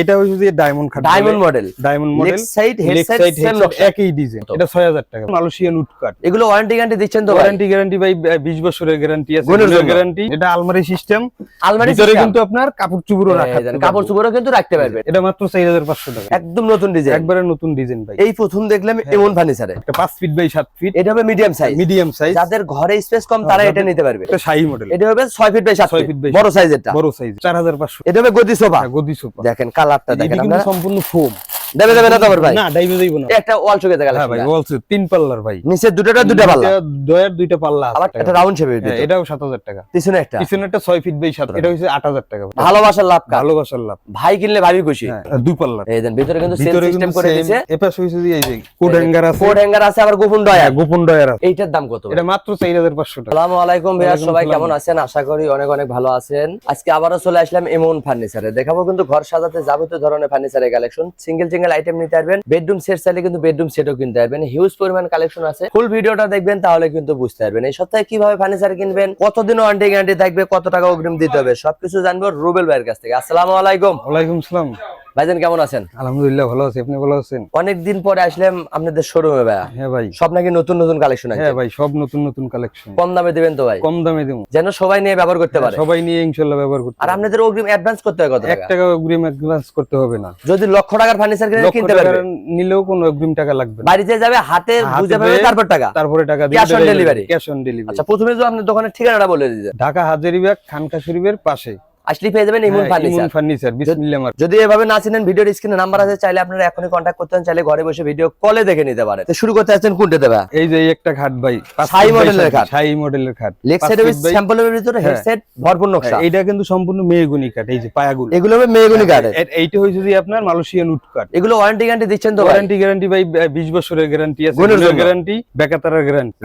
এটা হচ্ছে যে ডায়মন্ড খাট diamond model diamond leg model side head side side same একই ডিজাইন এটা 6000 টাকা। মালয়েশিয়ান উড কাট এগুলো ওয়ারেন্টি গ্যারান্টি দিচ্ছেন তো ওয়ারেন্টি গ্যারান্টি ভাই 20 বছরের গ্যারান্টি আছে। গ্যারান্টি এটা আলমারি সিস্টেম আলমারি ভিতরে কিন্তু আপনার কাপড় চুপড়ও এই রাখা কাপড় চোপড়ও কিন্তু রাখতে পারবেন। এটা মাত্র 4500 টাকা। একদম নতুন ডিজাইন একবারে নতুন ডিজাইন ভাই। এই প্রথম দেখলাম হ্যাঁ। এমন ফার্নিচারে এটা 5 ফিট বাই 7 ফিট এটা হবে মিডিয়াম সাইজ মিডিয়াম সাইজ যাদের ঘরে স্পেস কম তারা হ্যাঁ, এটা নিতে পারবে। এটা শাহী মডেল এটা হবে 6 ফিট বাই 7 ফিট বড় সাইজেরটা বড় সাইজ 4500 এটা হবে গদি সোফা। হ্যাঁ, গদি সোফা। দেখেন কালারটা দেখেন সম্পূর্ণ ফোম দেবে দেবে না তোমার ভাই? না যাইব না। একটা ওয়াল হ্যাঁ ভাই বলছে তিন পাল্লার ভাই। নিচে দুটোটা দুটো পাল্লা? দয়ের দুইটা পাল্লা আছে। আবার একটা রাউন্ড শেপের হ্যাঁ, এটাও 7000 টাকা। পিছনে একটা। পিছনেরটা 6 ফিট বাই 7 এটা হচ্ছে 8000 টাকা ভালোবাসার লাভ ভালোবাসার লাভ। ভাই কিনলে ভাবি খুশি। হ্যাঁ দুই পাল্লার এই দেন ভিতরে কিন্তু সেল সিস্টেম করে দিয়েছে এপাশে হইছে এই যে কোড হ্যাঙ্গার আছে। কোড হ্যাঙ্গার আছে আবার গোপন ডয়ার গোপন ডয়ার আছে। এইটার দাম কত এটা মাত্র 4500 টাকা। আসসালামু আলাইকুম ভাইয়া ওয়ালাইকুম সবাই। কেমন আছেন? আশা করি অনেক অনেক ভালো আছেন। আজকে আবারও চলে আসলাম এমন ফার্নিচারে। দেখাবো কিন্তু ঘর সাজাতে যাবতীয় ধরনের ফার্নিচারের কালেকশন সিঙ্গেল সিঙ্গেল আইটেম নিতে পারবেন। বেডরুম সেট চাইলে কিন্তু বেডরুম সেটও কিনতে পারবেন। হিউজ পরিমাণ কালেকশন আছে। ফুল ভিডিওটা দেখবেন, তাহলে কিন্তু বুঝতে পারবেন। এই সপ্তাহে কীভাবে ফার্নিচার কিনবেন, কতদিন ওয়ান্টি গ্যারান্টি থাকবে, কত টাকা অগ্রিম দিতে হবে, সবকিছু জানব রুবেল ভাইয়ের কাছ থেকে। আসসালামু আলাইকুম। ওয়ালাইকুম সালাম। ভাইজান কেমন আছেন? আলহামদুলিল্লাহ ভালো আছি। আপনি ভালো আছেন? অনেকদিন পরে আসলাম আপনাদের শোরুমে ভাইয়া। হ্যাঁ ভাই। সব নাকি নতুন নতুন কালেকশন আছে? হ্যাঁ ভাই সব নতুন নতুন কালেকশন কম দামে দিবেন তো ভাই? কম দামে দেবো। যেন সবাই নিয়ে ব্যবহার করতে পারে। সবাই নিয়ে ইনশাআল্লাহ ব্যবহার করতে আর আপনাদের অগ্রিম অ্যাডভান্স করতে হয় কত টাকা? টাকা অগ্রিম অ্যাডভান্স করতে হবে না। যদি লক্ষ টাকার ফার্নিচার কিনে লক্ষ কিনতে টাকা নিলেও কোনো অগ্রিম টাকা লাগবে না। বাড়িতে যাবে হাতে বুঝে পাবে তারপর টাকা। তারপরে টাকা cash on delivery cash on delivery আচ্ছা প্রথমে তো আপনার দোকানের ঠিকানাটা বলে দিতে। ঢাকা হাজারিবাগ খানকা শরীফের পাশে। আসলে পেয়ে যাবেন ইমন ফার্নিচার ফার্নিচার বিসমিল্লাহ যদি এভাবে না চিনেন ভিডিওর স্ক্রিনে নাম্বার আছে চাইলে আপনারা এখনই কন্ট্যাক্ট করতে পারেন চাইলে ঘরে বসে ভিডিও কলে দেখে নিতে পারেন। তো শুরু করতে যাচ্ছেন কোনটা দেবে? এই যে একটা খাট ভাই শাহী মডেলের খাট। শাহী মডেলের খাট। লেগ সাইডে স্যাম্পলের ভিতরে হ্যাঁ। হেডসেট ভরপুর নকশা। এইটা কিন্তু সম্পূর্ণ মেহগুনি কাঠ এই যে পায়াগুলো। এগুলো হবে মেহগুনি কাঠের এ- এইটা হইছে যে আপনার মালয়েশিয়ান উড কাঠ এগুলো ওয়ারেন্টি গ্যারান্টি দিচ্ছেন তো ওয়ারেন্টি গ্যারান্টি ভাই 20 বছরের গ্যারান্টি আছে গ্যারান্টি বেকাতারের গ্যারান্টি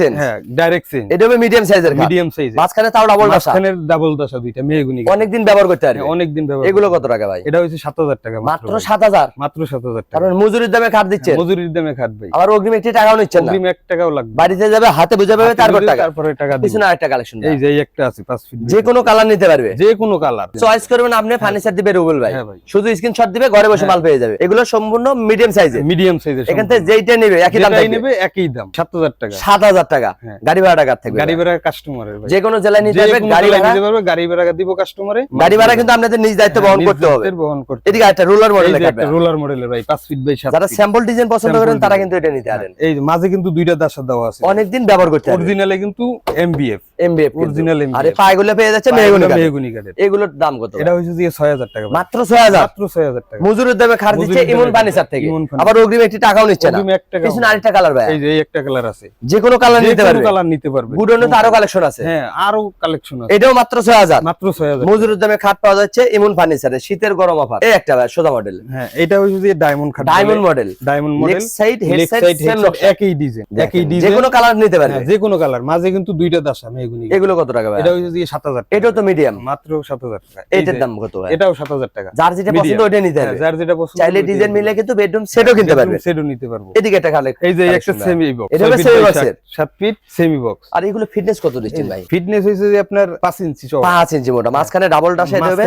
sense। হ্যাঁ ডাইরেক্ট সেন্স এটা হবে মিডিয়াম সাইজের খাট। মিডিয়াম সাইজ মাঝখানে তাও ডাবল বাসা মাঝখানের ডাবল দশা দুইটা। মেহগুনি অনেকদিন ব্যবহার করতে পারবে? অনেক ব্যবহার এগুলো কত টাকা ভাই? এটা হচ্ছে 7000 টাকা মাত্র সাত হাজার? মাত্র 7000 টাকা। কারণ মজুরির দামে খাট দিচ্ছেন? মজুরির দামে খাট ভাই। আবার অগ্রিম একটি টাকাও নিচ্ছেন না? অগ্রিম 1 টাকাও লাগবে। বাড়িতে যাবে হাতে বুঝে পাবে তারপর টাকা। তারপরে টাকা পিছনে আরেকটা কালেকশন এই যে একটা আছে 5 ফিট যে কোনো কালার নিতে পারবে। যে কোনো কালার চয়েস করবেন আপনি ফার্নিচার দিবে রুবেল ভাই। হ্যাঁ। শুধু স্ক্রিনশট দিবে ঘরে বসে মাল পেয়ে যাবে। এগুলো সম্পূর্ণ মিডিয়াম সাইজের মিডিয়াম সাইজের এখান থেকে যেইটা নেবে একই দাম নেবে একই দাম। 7000 টাকা। সাত হাজার টাকা। হ্যাঁ। গাড়ি ভাড়া টাকা থাকবে গাড়ি ভাড়া কাস্টমারের ভাই। যে কোনো জেলায় নিতে পারবে গাড়ি ভাড়া। গাড়ি ভাড়া দিব কাস্টমারে গাড়ি ভাড়া কিন্তু আপনাদের নিজ দায়িত্ব বহন করতে হবে। বহন করতে এদিকে একটা রুলার মডেল একটা রোলার মডেলের ভাই 5 ফিট বাই 7 যারা স্যাম্পল ডিজাইন পছন্দ করেন তারা কিন্তু এটা নিতে পারেন। এই মাঝে কিন্তু দুইটা দাসা দেওয়া আছে। অনেকদিন ব্যবহার করতে অরিজিনালে কিন্তু এমবিএফ এমবিএফ Original MDF আরে পায়গুলো পেয়ে যাচ্ছে কাঠ। মেহগুনি কাঠের। এগুলোর দাম কত? এটা হচ্ছে যে 6000 টাকা। মাত্র ছয় হাজার? মাত্র 6000 টাকা। মজুরির দামে খাট দিচ্ছে ইমন ফার্নিচার থেকে। আবার অগ্রিম একটি টাকাও নিচ্ছে না। অগ্রিম 1 টাকা পিছনে আরেকটা কালার ভাই এই যে একটা কালার আছে। যে কোনো কালার নিতে পারবে। কালার নিতে পারবে। গুডনে তো আরও কালেকশন আছে। হ্যাঁ আরও কালেকশন আছে। এটাও মাত্র ছয় হাজার। হাজার মাত্র 6000 মজুরির দামে খাট পাওয়া যাচ্ছে ইমন ফার্নিচারে শীতের গরম অফার। এই একটা সোজা মডেল হ্যাঁ এটা হচ্ছে যে ডায়মন্ড খাট। Diamond model diamond model side head side side same একই ডিজাইন যে কোনো কালার নিতে পারবে যে কোনো কালার মাঝে কিন্তু দুইটা দাসা মেহগুনি। এগুলো কত টাকা ভাই? এটা হচ্ছে যে 7000 টাকা। এটাও তো মিডিয়াম মাত্র 7000 টাকা। এটার দাম কত ভাই? এটাও 7000 টাকা। যার যেটা পছন্দ ওইটা নিতে হ্যাঁ, হবে যার যেটা পছন্দ চাইলে ডিজাইন মিলে পারবে। কিন্তু বেডরুম সেটও কিনতে পারবে। সেটও নিতে পারব। এদিকে একটা কালেকশন এই যে একটা সেমি বক্স এটা box এর। 7 ফিট সেমি বক্স আর এগুলো ফিটনেস কত দিচ্ছেন ভাই? ফিটনেস হইছে যে আপনার 5 ইঞ্চি চওড়া পাঁচ ইঞ্চি মাঝখানে ডাবল এটা হবে।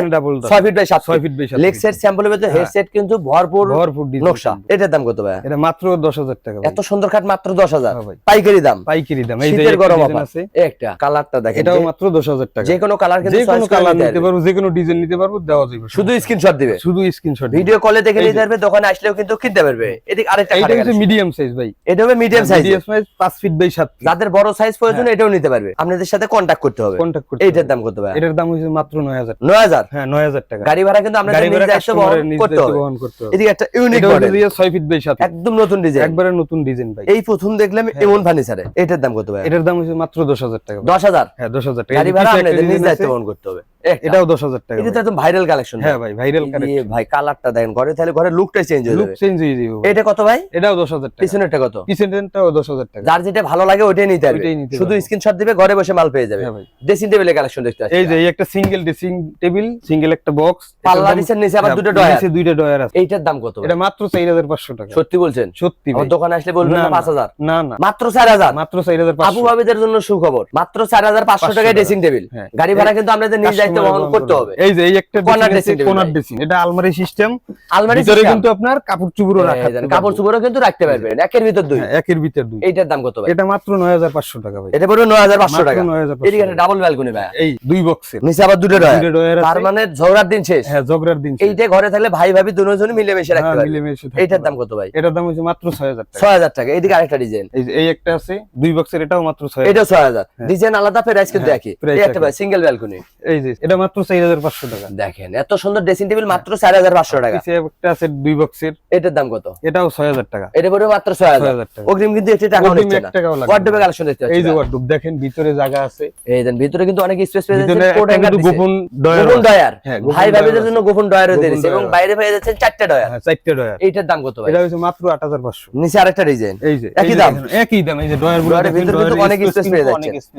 ফিট বাই সাত 6 ফিট বাই 7 লেগ সেট স্যাম্পলের ভিতরে হ্যাঁ। হেডসেট কিন্তু ভরপুর ভরপুর নকশা। এটার দাম কত ভাই? এটা মাত্র 10000 টাকা এত সুন্দর মাত্র দশ হাজার। হ্যাঁ ভাই। পাইকারি দাম। পাইকারি দাম। এই যে গরম আছে। একটা। কালারটা দেখেন এটাও মাত্র 10000 টাকা। যে কোনো কালার কিন্তু যে কোনো কালার নিতে পারব। যে কোনো ডিজাইন নিতে পারব দেওয়া যাবে। শুধু স্ক্রিনশট দিবে। শুধু স্ক্রিনশট ভিডিও কলে দেখে নিতে পারবে দোকানে আসলেও কিন্তু কিনতে পারবে। এদিকে আরেকটা খাটের হচ্ছে মিডিয়াম সাইজ ভাই। এটা হবে medium size medium size 5 feet by 7 feet যাদের বড় সাইজ প্রয়োজন এটাও নিতে পারবে। আপনাদের সাথে কন্ট্যাক্ট করতে হবে। কন্টাক্ট করতে এইটার হবে। দাম কত ভাই? এটার দাম হচ্ছে মাত্র 9000 নয় হাজার? হ্যাঁ 9000 টাকা। গাড়ি ভাড়া কিন্তু আমরা নিজে বহন করতে হবে। এদিকে একটা ইউনিক মডেল যে 6 ফিট বাই 7 একদম নতুন ডিজাইন একবারে নতুন ডিজাইন ভাই এই প্রথম দেখলাম এমন ফার্নিচারে এটার দাম কত ভাই এটার দাম হচ্ছে মাত্র 10000 টাকা। ভাই। দশ হাজার? হ্যাঁ 10000 টাকা। গাড়ি ভাড়া আমরা নিজে দায়িত্ব বহন করতে হবে। এটাও 10000 টাকা এটা তো। একদম ভাইরাল কালেকশন হ্যাঁ ভাই। ভাইরাল কালেকশন ভাই কালারটা দেখেন। ঘরে তাহলে ঘরের লুকটাই চেঞ্জ হয়ে লুক চেঞ্জ হয়ে যাবে এটা কত ভাই? এটাও 10000 টাকা। পিছনেরটা কত? পিছনেরটাও 10000 টাকা। যার যেটা ভালো লাগে ওইটাই নিতে হবে শুধু স্ক্রিনশট দিবে ঘরে বসে মাল পেয়ে যাবে। হ্যাঁ ড্রেসিং টেবিলের কালেকশন দেখতে এই যে এই একটা সিঙ্গেল ড্রেসিং টেবিল সিঙ্গেল একটা বক্স পাল্লা নিচের নিচে আবার দুটো ডয়ার নিচে দুইটা ডয়ার আছে। এইটার দাম কত এটা মাত্র 4500 টাকা। সত্যি বলছেন? সত্যি ভাই। আমার দোকানে আসলে বলবেন না, না না। পাঁচ হাজার। না মাত্র চার হাজার। মাত্র 4500 আবু ভাবিদের জন্য সুখবর। মাত্র চার হাজার পাঁচশো টাকায় ড্রেসিং টেবিল হ্যাঁ। গাড়ি ভাড়া কিন্তু আপনাদের নিজ দায়িত্ব দায়িত্ব বহন করতে হবে। এই যে এই একটা Corner dressing table ড্রেসিং এটা আলমারি সিস্টেম। আলমারি ভিতরে কিন্তু আপনার কাপড় চুপড়ও রাখা দেন, কাপড় চুপড়ও কিন্তু রাখতে পারবেন। একের ভিতর দুই। হ্যাঁ, একের ভিতর দুই। এইটার দাম কত ভাই? এটা মাত্র 9500 টাকা ভাই। এটা পড়বে নয় হাজার পাঁচশো মাত্র টাকা। এদিকে টাকা। ডাবল ব্যালকনি ভাই। এই দুই বক্সের নিচে আবার দুটো ডয়ার তার মানে ঝগড়ার দিন শেষ। হ্যাঁ দিন এইটা ঘরে থাকলে ভাই ভাবি দুজনে মিলেমিশে রাখতে হ্যাঁ, পারবে। এইটার দাম কত ভাই? এটার দাম হচ্ছে মাত্র 6000 টাকা। ছয় হাজার টাকা। এদিকে আরেকটা ডিজাইন এই একটা আছে দুই বক্সের এটাও মাত্র 6000 ছয় হাজার। ডিজাইন আলাদা প্রাইস কিন্তু একই একটা ভাই সিঙ্গেল ব্যালকনি এই যে এটা মাত্র 4500 টাকা। দেখেন এত সুন্দর ড্রেসিং টেবিল মাত্র চার হাজার পাঁচশো টাকা। পিছে একটা আছে দুই বক্সের এটার দাম কত? এটাও 6000 টাকা। এটা পড়বে মাত্র ছয় হাজার। 6000 টাকা। অগ্রিম কিন্তু একটি টাকা নিচ্ছে না। ওয়ার্ডরোবে কালেকশন দেখতে এই যে। ওয়ার্ডরোব দেখেন ভিতরে জায়গা আছে। এই দেন ভিতরে কিন্তু অনেক স্পেস পেয়ে যাচ্ছে কোট হ্যাঙ্গার দিছে। গোপন ডয়ার গোপন ডয়ার হ্যাঁ, ভাই ডয়ার ভাবিদের জন্য গোপন ডয়ারও গোপন দিয়েছে এবং বাইরে পেয়ে যাচ্ছেন চারটা ডয়ার হ্যাঁ চারটে ডয়ার এইটার দাম কত ভাই? এটা হচ্ছে মাত্র 8500 নিচে আরেকটা ডিজাইন এই যে একই দাম? একই দাম। এই যে ডয়ারগুলো ভিতরে কিন্তু অনেক কিন্তু পেয়ে অনেক যাচ্ছে।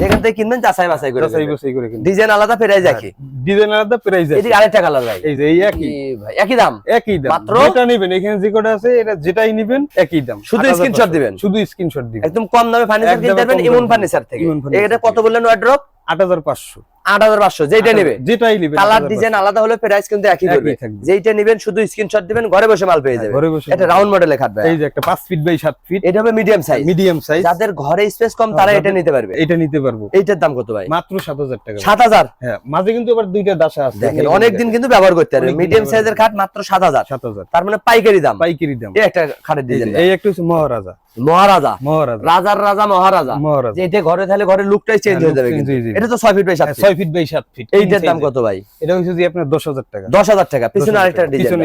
যেখান থেকে কিনবেন যাচাই বাছাই করে যাচাই বাছাই করে কিনবেন। ডিজাইন আলাদা প্রাইস একই। ডিজাইন আলাদা প্রাইস একই। এদিকে আরেকটা কালার ভাই। এই যে এই একই। ভাই একই দাম? একই দাম। মাত্র? যেটা নেবেন এখানে যে কোড আছে এটা যেটাই নেবেন একই দাম। শুধু স্ক্রিনশট দিবেন? শুধু স্ক্রিনশট দিবেন। একদম কম দামে ফার্নিচার কিনতে পারবেন ইমন ফার্নিচার থেকে। এটা কত। বললেন ওয়ার্ড্রপ 8500 আট হাজার পাঁচশো যেটা নেবে যেটাই নেবেন। কালার ডিজাইন আলাদা হলে প্রাইস কিন্তু একই একই থাকবে। যেইটা নেবেন শুধু স্ক্রিনশট দিবেন ঘরে বসে মাল পেয়ে যাবে ঘরে বসে এটা রাউন্ড মডেলে খাটবে এই যে একটা 5 ফিট বাই 7 ফিট এটা হবে মিডিয়াম সাইজ মিডিয়াম সাইজ যাদের ঘরে স্পেস কম তারা এটা নিতে পারবে। এটা নিতে পারব। এইটার দাম কত ভাই? মাত্র 7000 টাকা। সাত হাজার? হ্যাঁ মাঝে কিন্তু আবার দুইটা দাসা আছে। দেখেন অনেকদিন কিন্তু ব্যবহার করতে পারবে মিডিয়াম সাইজের খাট মাত্র সাত হাজার। 7000 তার মানে পাইকারি দাম। পাইকারি দাম। এই একটা খাটের ডিজাইন এই একটা হচ্ছে মহারাজা। মহারাজা। মহারাজা। রাজার রাজা মহারাজা। মহারাজা। এটা ঘরে তাহলে ঘরের লুকটাই চেঞ্জ হ্যাঁ, হয়ে যাবে হয়ে। এটা তো ছয় ফিট বাই সাত হ্যাঁ, ফিট 6 ফিট বাই সাত ফিট। এইটার দাম কত ভাই? এটা হচ্ছে যে আপনার 10000 টাকা। দশ হাজার টাকা। পিছনে আরেকটা। ডিজাইন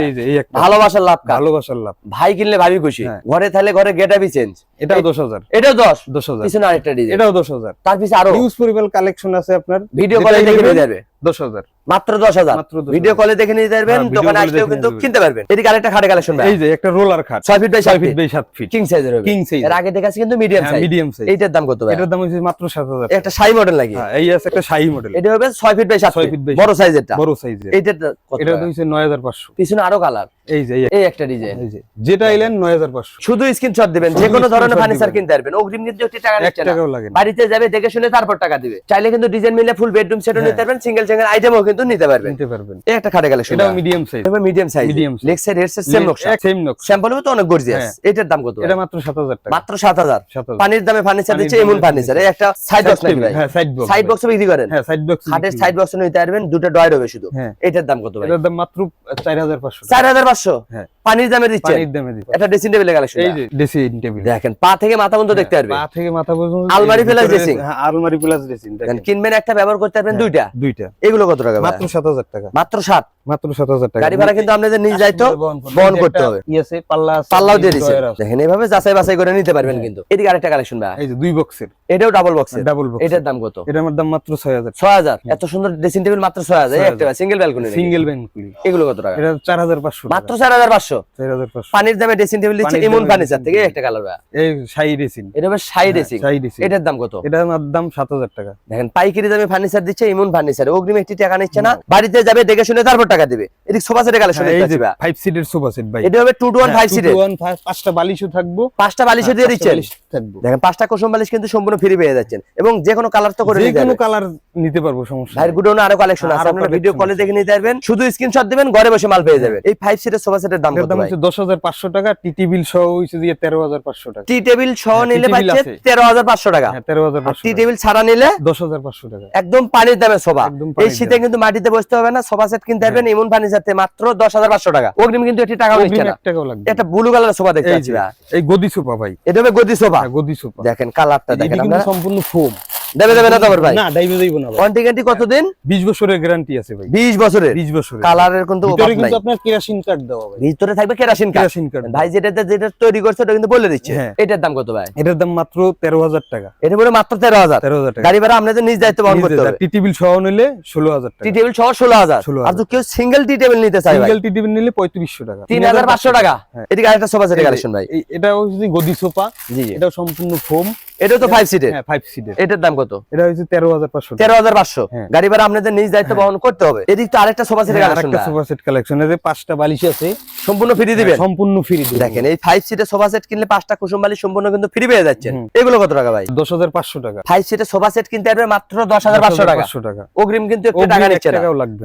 ভালোবাসার লাভ ভালোবাসার লাভ। ভাই কিনলে ভাবি খুশি। হ্যাঁ। ঘরে থাকলে ঘরে গেটাবি চেঞ্জ এটাও 10000 এটাও দশ 10000 পিছনে আরেকটা ডিজাইন এটাও 10000 তার পিছনে আরও। ইউজ পরিবার কালেকশন আছে আপনার। ভিডিও কলেজ কলে দেখে 10000 মাত্র দশ হাজার? ভিডিও কলে দেখে নিতে পারবেন হ্যাঁ, দোকানে আসলেও কিন্তু কিনতে পারবেন। এদিকে আরেকটা খাটে কালেকশন এই যে একটা রোলার খাট। ছয় feet by 6 feet feet by 7 feet king সাইজের হবে। কিং সাইজ এর। আগে দেখাচ্ছি কিন্তু মিডিয়াম সাইজ মিডিয়াম সাইজ দাম কত এটার দাম হচ্ছে মাত্র 7000 একটা সাই মডেল নাকি? হ্যাঁ এই আছে একটা সাই মডেল এটা হবে ছয় ফিট বাই সাত ফিট বড় সাইজেরটা বড় সাইজের এইটার কত এটা নয় হাজার 9500 পিছনে আরও কালার এই যে এই এই একটা ডিজাইন। এই যে যেটা এলেন 9500 শুধু স্ক্রিনশট দিবেন যে কোনো ধরনের ফার্নিচার কিনতে পারবেন অগ্রিম কিন্তু টাকা এক না। টাকাও লাগে না। বাড়িতে যাবে দেখে শুনে তারপর টাকা দিবে। চাইলে কিন্তু ডিজাইন মিলে ফুল বেডরুম সেটও হ্যাঁ। নিতে পারবেন সিঙ্গেল সিঙ্গেল আইটেমও কিন্তু নিতে পারবেন। নিতে পারবেন। এই একটা খাটে কালেকশন এটাও medium size medium size Medium leg side head side same নকশা। সেম নকশা। স্যাম্পল তো অনেক গর্জিয়াস হ্যাঁ। এটার দাম কত? এটা মাত্র 7000 টাকা। মাত্র সাত হাজার। 7000 পানির দামে ফার্নিচার দিচ্ছে এমন ফার্নিচার এই একটা সাইড বক্স নাকি ভাই? হ্যাঁ সাইড বক্স সাইড বক্স বিক্রি করেন? হ্যাঁ সাইড বক্স খাটের সাইড বক্স নিতে পারবেন দুটো ডয়ার হবে শুধু। হ্যাঁ। এটার দাম কত ভাই? এটার দাম মাত্র 4500 টাকা। চার হাজার পাঁচশো? হ্যাঁ। পানির দামে দিচ্ছে পানির দামে ড্রেসিং কালেকশন এই যে ড্রেসিং টেবিল দেখেন পা থেকে মাথা পর্যন্ত দেখতে পারবে। পা থেকে মাথা পর্যন্ত আলমারি dressing। হ্যাঁ আলমারি প্লাস ড্রেসিং দেখেন কিনবেন একটা ব্যবহার করতে পারবেন হ্যাঁ। দুইটা। দুইটা। এগুলো কত টাকা? মাত্র 7000 টাকা। মাত্র সাত? মাত্র 7000 টাকা। গাড়ি ভাড়া কিন্তু আপনাদের নিজ দায়িত্ব বহন করতে হবে। পাল্লা পাল্লাও দিয়ে দিচ্ছে দেখেন এইভাবে যাচাই বাছাই করে নিতে পারবেন কিন্তু। এদিকে আরেকটা কালেকশন ভাই। এই যে দুই বক্সের এটাও ডাবল বক্সের ডাবল বক্স এটার দাম কত? এটার দাম মাত্র 6000 ছয় হাজার? এত সুন্দর ড্রেসিং টেবিল মাত্র এই একটা সিঙ্গেল ব্যালকনি সিঙ্গেল ব্যাংকুলি এগুলো কত টাকা? এটা 4500 মাত্র চার হাজার পাঁচশো? 4500 পানির দামে ড্রেসিং টেবিল দিচ্ছে ইমন ফার্নিচার থেকে একটা কালার এই শাই ড্রেসিং এটা হবে ড্রেসিং শাই ড্রেসিং এটার দাম কত? এটার দাম 7000 টাকা। দেখেন পাইকারি দামে ফার্নিচার দিচ্ছে ইমন ফার্নিচার অগ্রিম একটি টাকা নিচ্ছে না। বাড়িতে যাবে দেখে শুনে তারপর টাকা দিবে। এদিকে সোফা সেটের কালেকশন হ্যাঁ, ভাই। 5 সিটের সোফা সেট ভাই। এটা হবে টু টু ওয়ান ফাইভ হ্যাঁ, সিটের 215 পাঁচটা বালিশও থাকব। পাঁচটা বালিশও দিয়ে পাঁচটা দিচ্ছেন। দেখেন পাঁচটা কুসুম বালিশ কিন্তু সম্পূর্ণ ফ্রি পেয়ে যাচ্ছেন এবং যে কোনো কালার তো করে যে কোনো কালার নিতে পারব সমস্যা ভাইয়ের। গুডাউনে আরও কালেকশন আছে আপনারা ভিডিও কলে দেখে নিতে পারবেন। শুধু স্ক্রিনশট দিবেন ঘরে বসে মাল পেয়ে যাবেন। এই ফাইভ সিটের সোফা সেটের দাম কত দাম হচ্ছে 10500 টাকা টিটি বিল সহ হইছে দিয়ে 13500 টাকা। টি টেবিল সহ হ্যাঁ, নিলে পাচ্ছে আছে। তেরো হাজার পাঁচশো টাকা। হ্যাঁ 13500 টি টেবিল ছাড়া নিলে 10500 টাকা। একদম পানির দামে সোফা এই শীতে কিন্তু মাটিতে বসতে হবে না সোফা সেট কিনতে পারবেন ইমন ফার্নিচার থেকে মাত্র দশ হাজার পাঁচশো টাকা। অগ্রিম কিন্তু এটি টাকাও নিচ্ছে না। একটা এই পাচ্ছি ভাই। এই গদি সোফা ভাই। এটা হবে গদি সোফা হ্যাঁ, গদি সোফা দেখেন কালারটা দেখেন কিন্তু সম্পূর্ণ ফোম দেবে দেবে না তো ভাই? না ডাইবে যাইবো না ওয়ারেন্টি গ্যারান্টি কতদিন? 20 বছরের গ্যারান্টি আছে ভাই। বিশ বছরের? 20 বছরের। কালারের কিন্তু ভিতরে কিন্তু আপনার কেরাসিন কার্ড দেওয়া ভাই ভিতরে থাকবে কেরাসিন কাঠ কেরাসিন কার্ড ভাই যেটা যেটা তৈরি করছে ওটা কিন্তু বলে দিচ্ছে। হ্যাঁ। এটার দাম কত ভাই? এটার দাম মাত্র 13000 টাকা। এটা পড়ে মাত্র তেরো হাজার। 13000 টাকা। গাড়ি ভাড়া নিজ দায়িত্ব বহন করতে হবে। টিটি বিল সহ নিলে 16000 টি টাকা। টেবিল সহ ষোলো হাজার। 16,000 আর তো কেউ সিঙ্গেল টি টেবিল নিতে চাই ভাই? সিঙ্গেল টিটি বিল নিলে 3500 টাকা। এদিকে আরেকটা সোফা কালেকশন ভাই। গদি সোফা জি সম্পূর্ণ ফোম এটা তো ফাইভ সিটের হ্যাঁ সিটের এটার দাম কত? এটা হচ্ছে তেরো হাজার পাঁচশো। তেরো হাজার পাঁচশো। হ্যাঁ। গাড়ি ভাড়া আপনাদের নিজ দায়িত্ব বহন করতে হবে। এদিক তো আরেকটা সোফা সেটের কালেকশন একটা সোফা সেট কালেকশন পাঁচটা বালিশ আছে সম্পূর্ণ ফ্রি দিবেন? সম্পূর্ণ ফ্রি দেখেন এই ফাইভ সিটের সোফা সেট কিনলে পাঁচটা কুসুম বালি সম্পূর্ণ কিন্তু ফ্রি পেয়ে যাচ্ছেন। এগুলো কত টাকা ভাই? দশ হাজার পাঁচশো টাকা। ফাইভ সিটের সোফা সেট কিনতে মাত্র দশ হাজার পাঁচশো টাকা। পাঁচশো টাকা। অগ্রিম কিন্তু একটু টাকা নিচ্ছে না।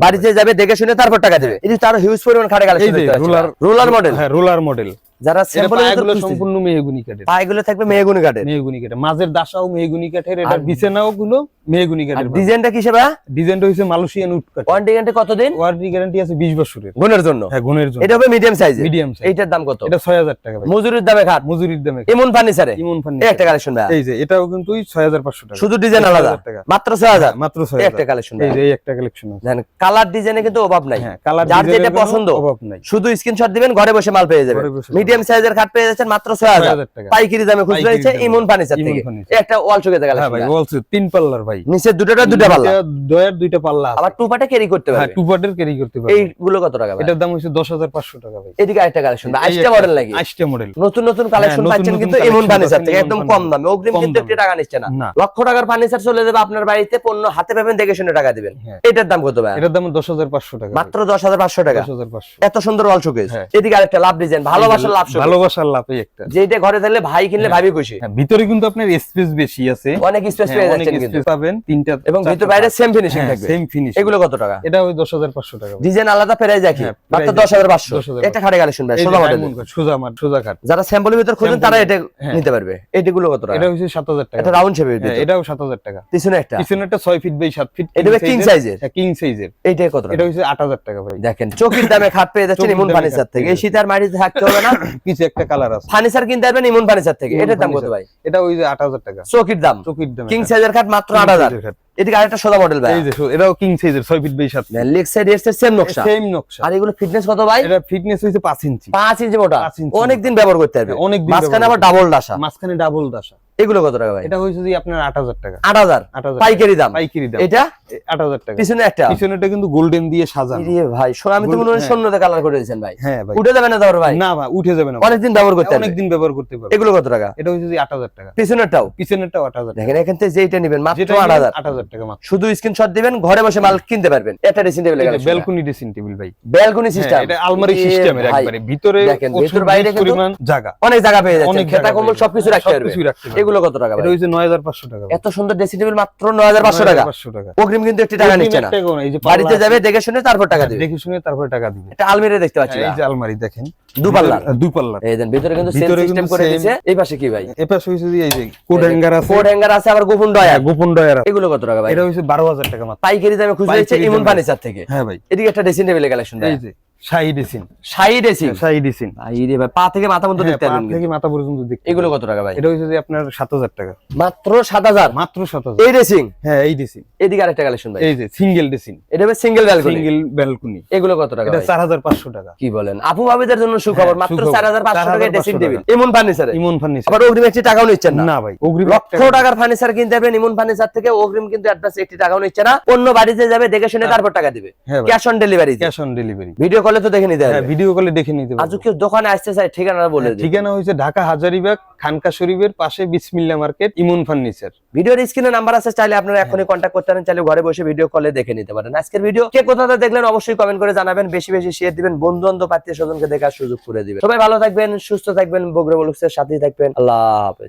বাড়িতে যাবে দেখে শুনে তারপর টাকা দেবে। যে তার হিউজ পরিমাণ খাটে কালেকশন রোলার রোলার মডেল হ্যাঁ রোলার মডেল যারা পায়াগুলো সম্পূর্ণ মেহগুনি কাঠের। পায়গুলো থাকবে মেহগুনি কাঠের। মেহগুনি কাঠের। মাঝের দাসাও মেহগুনি কাঠের এটা বিছানাও গুলো মেহগুনি কাঠের ডিজাইনটা কি সেবা ডিজাইনটা মালয়েশিয়ান উড কাঠ ওয়ারেন্টি গ্যারান্টি কতদিন? ওয়ারেন্টি গ্যারান্টি আছে 20 বছরের। গুণের জন্য? হ্যাঁ গুণের জন্য। এটা হবে মিডিয়াম মিডিয়াম সাইজ দাম কত? এটা 6000 টাকা ভাই। মজুরির দামে খাট? মজুরির দামে এমন ফার্নিচারে ইমন এই একটা কালেকশন ভাই এই যে এটাও কিন্তু 6500 টাকা। শুধু ডিজাইন আলাদা? মাত্র ছয় হাজার? মাত্র এই একটা কালেকশন এই যে একটা কালেকশন আছে। কালার ডিজাইনে কিন্তু অভাব নাই। হ্যাঁ কালার যার যেটা পছন্দ। অভাব নাই। শুধু স্ক্রিনশট দিবেন ঘরে বসে মাল পেয়ে যাবেন। মিডিয়াম সাইজের খাট পেয়ে যাচ্ছেন মাত্র ছয় হাজার। 6000 টাকা। পাইকারি দামে খুচরা হচ্ছে ইমন ফার্নিচার থেকে। একটা ওয়াল চোখে দেখা হ্যাঁ ভাই বলছে তিন পাল্লার ভাই। নিচের দুটোটা দুটা পাল্লা। দয়ার দুইটা পাল্লা আবার টু পাটে ক্যারি করতে হ্যাঁ টু পার্টের ক্যারি করতে পারবে। এইগুলো কত টাকা ভাই? এটার দাম হচ্ছে 10500 টাকা ভাই। এদিকে আরেকটা কালেকশন এই আইসটা মডেল লাগে। আইসটা মডেল নতুন নতুন কালেকশন পাচ্ছেন কিন্তু ইমন ফার্নিচার থেকে। একদম কম দামে। অগ্রিম কিন্তু। একটি টাকা নিচ্ছে না। লক্ষ টাকার ফার্নিচার চলে যাবে আপনার বাড়িতে পণ্য হাতে পাবেন দেখে শুনে টাকা দিবেন। হ্যাঁ। এটার দাম কত ভাই? এটার দাম 10500 টাকা। মাত্র দশ হাজার পাঁচশো টাকা। 10500 এত সুন্দর ওয়াল হ্যাঁ। এদিকে আরেকটা লাভ ডিজাইন ভালোবাসার লাভ ভালোবাসার লাভ একটা। যেটা ঘরে থাকলে ভাই কিনলে ভাবি খুশি। হ্যাঁ ভিতরে কিন্তু আপনার স্পেস বেশি আছে। অনেক স্পেস হ্যাঁ, পেয়ে যাচ্ছেন কিন্তু। পাবেন। তিনটা এবং ভিতর বাইরে সেম ফিনিশিং থাকবে। সেম ফিনিশ এগুলো কত টাকা? এটা ওই 10500 টাকা। ডিজাইন আলাদা প্রাইস একই। হ্যাঁ, মাত্র হাজার 10,500 এটা খাটে কালেকশন ভাই সোজা মডেল সোজা মাঠ সোজা কাঠ যারা স্যাম্পলের ভিতর খোঁজেন তারা এটা হ্যাঁ। নিতে পারবে। এটাগুলো কত টাকা? এটা হচ্ছে 7000 টাকা। এটা রাউন্ড শেপের হ্যাঁ, এটাও 7000 টাকা। পিছনে একটা? পিছনেরটা 6 ফিট বাই 7 ফিট এটা size হ্যাঁ কিং সাইজের এইটা কত টাকা? এটা হচ্ছে 8000 টাকা ভাই। দেখেন চকির দামে খাট পেয়ে যাচ্ছেন ইমন ফার্নিচার থেকে। এই শীতের মাটিতে থাকতে হবে না। কিছু একটা কালার আছে। ফার্নিচার কিনতে পারবেন ইমন ফার্নিচার থেকে। এটার দাম কত ভাই? এটা ওই যে 8000 টাকা। চকির দাম। চকির দাম কিং সাইজের খাট মাত্র আট হাজার। এদিকে আরেকটা সোজা মডেল ভাই। এই যে এটাও কিং সাইজের 6 feet by 7 feet leg side এর সেম নকশা। সেম নকশা। আর এগুলো ফিটনেস কত ভাই? এটা ফিটনেস হইছে 5 ইঞ্চি। 5 ইঞ্চি মোটা। অনেক দিন ব্যবহার করতে পারবে অনেক দিন মাঝখানে আবার ডাবল ডাসা মাঝখানে ডাবল দাসা। এগুলো কত টাকা ভাই? এটা হইছে যে আপনার 8000 টাকা। আট হাজার? 8000 পাইকারি দাম? পাইকারি দাম। এটা? 8000 টাকা। পিছনে একটা? পিছনেটা কিন্তু গোল্ডেন দিয়ে সাজানো। ভাই শোনো আমি তো মনে হয় হ্যাঁ। কালার করে দিয়েছেন ভাই। হ্যাঁ ভাই। উঠে যাবে না ভাই? না ভাই উঠে যাবে না। অনেকদিন ব্যবহার করতে অনেক দিন ব্যবহার করতে পারবে এগুলো কত টাকা? এটা হচ্ছে যে 8000 টাকা। পিছনেরটাও? পিছনেরটাও 8000 দেখেন এখান থেকে যেইটা নেবেন মাত্র যেটা আট হাজার। 8000 টাকা মাত্র। শুধু স্ক্রিনশট দিবেন ঘরে বসে মাল কিনতে পারবেন। এটা dressing table balcony dressing table ভাই। ব্যালকনি হ্যাঁ, সিস্টেম এটা আলমারি সিস্টেমের একবারে। ভিতরে দেখেন, ভিতর বাইরে কিন্তু জায়গা। অনেক জায়গা পেয়ে যাচ্ছে অনেক খেতা কম্বল সবকিছু রাখতে পারবে। সবকিছু রাখতে পারবে। এগুলো কত টাকা এটা হচ্ছে 9500 টাকা। এত সুন্দর ড্রেসিং টেবিল মাত্র নয় হাজার পাঁচশো টাকা। 9500 টাকা। অগ্রিম কিন্তু একটি টাকা নিচ্ছে না। এই যে পাল্লা বাড়িতে যাবে দেখে শুনে তারপর টাকা দিবে। দেখে শুনে তারপরে টাকা দিবে। এটা আলমিরা দেখতে পাচ্ছি হ্যাঁ, এই যে আলমারি দেখেন। দুই পাল্লার এই দেন ভিতরে কিন্তু সেম সিস্টেম করে দিয়েছে এই পাশে কি ভাই? এপাশে হইছে এই যে কোড হ্যাঙ্গার আছে। ফোর হ্যাঙ্গার আছে আবার গোপন ডয়ার হ্যাঁ, গোপন আছে। এগুলো কত টাকা ভাই? এটা হইছে 12000 টাকা মাত্র। পাইকারি দামে খুঁজে পাইকারি ইমন। ফার্নিচার থেকে। হ্যাঁ ভাই। এদিকে একটা ড্রেসিং টেবিলের কালেকশন এই যে শাহি ডিসিন শাহি ড্রেসিং? শাহি ডিসিন ভাই ভাই পা থেকে মাথা পর্যন্ত দেখতে হ্যাঁ, পা থেকে মাথা পর্যন্ত দেখতে এগুলো কত টাকা ভাই? এটা হইছে যে আপনার 7000 টাকা। মাত্র সাত হাজার? মাত্র 7000 এই ড্রেসিং? হ্যাঁ এই ডিসিন এদিকে আরেকটা কালেকশন ভাই। এই যে সিঙ্গেল ডিসিন এটা হবে সিঙ্গেল ব্যালকনি। Single balcony. এগুলো কত টাকা এটা 4500 টাকা। কি বলেন? আপু ভাবিদের জন্য সুখবর হ্যাঁ, মাত্র সুখবর। চার হাজার পাঁচশো টাকা 4,500 ড্রেসিং টেবিল ইমন ফার্নিচারে ইমন ফার্নিচার আবার অগ্রিম একটি টাকাও নিচ্ছেন না। না ভাই অগ্রিম লক্ষ টাকার ফার্নিচার কিনতে ইমন ফার্নিচার থেকে অগ্রিম কিন্তু অ্যাডভান্স একটি টাকাও নিচ্ছে না। অন্য বাড়িতে যাবে দেখে শুনে তারপর টাকা দিবে। হ্যাঁ cash on delivery cash on delivery video কলে তো দেখে নিতে হ্যাঁ ভিডিও কলে দেখে নিতে আজ পারবেন দোকানে আসতে চাই ঠিকানা বলে হ্যাঁ, দিই। ঠিকানা হয়েছে ঢাকা হাজারিবাগ খানকা শরীফের পাশে বিসমিল্লা মার্কেট ইমন ফার্নিচার। ভিডিওর স্ক্রিনে নাম্বার আছে চাইলে আপনারা এখনই কন্ট্যাক্ট করতে পারেন চাইলে ঘরে বসে ভিডিও কলে দেখে নিতে পারেন। আজকের ভিডিও কে কোথাতে দেখলেন অবশ্যই কমেন্ট করে জানাবেন বেশি বেশি শেয়ার দিবেন বন্ধু বান্ধব আত্মীয় স্বজনকে দেখার সুযোগ করে দিবেন। সবাই ভালো থাকবেন সুস্থ থাকবেন বগরে বলুক্সের সাথেই থাকবেন। আল্লাহ হাফেজ।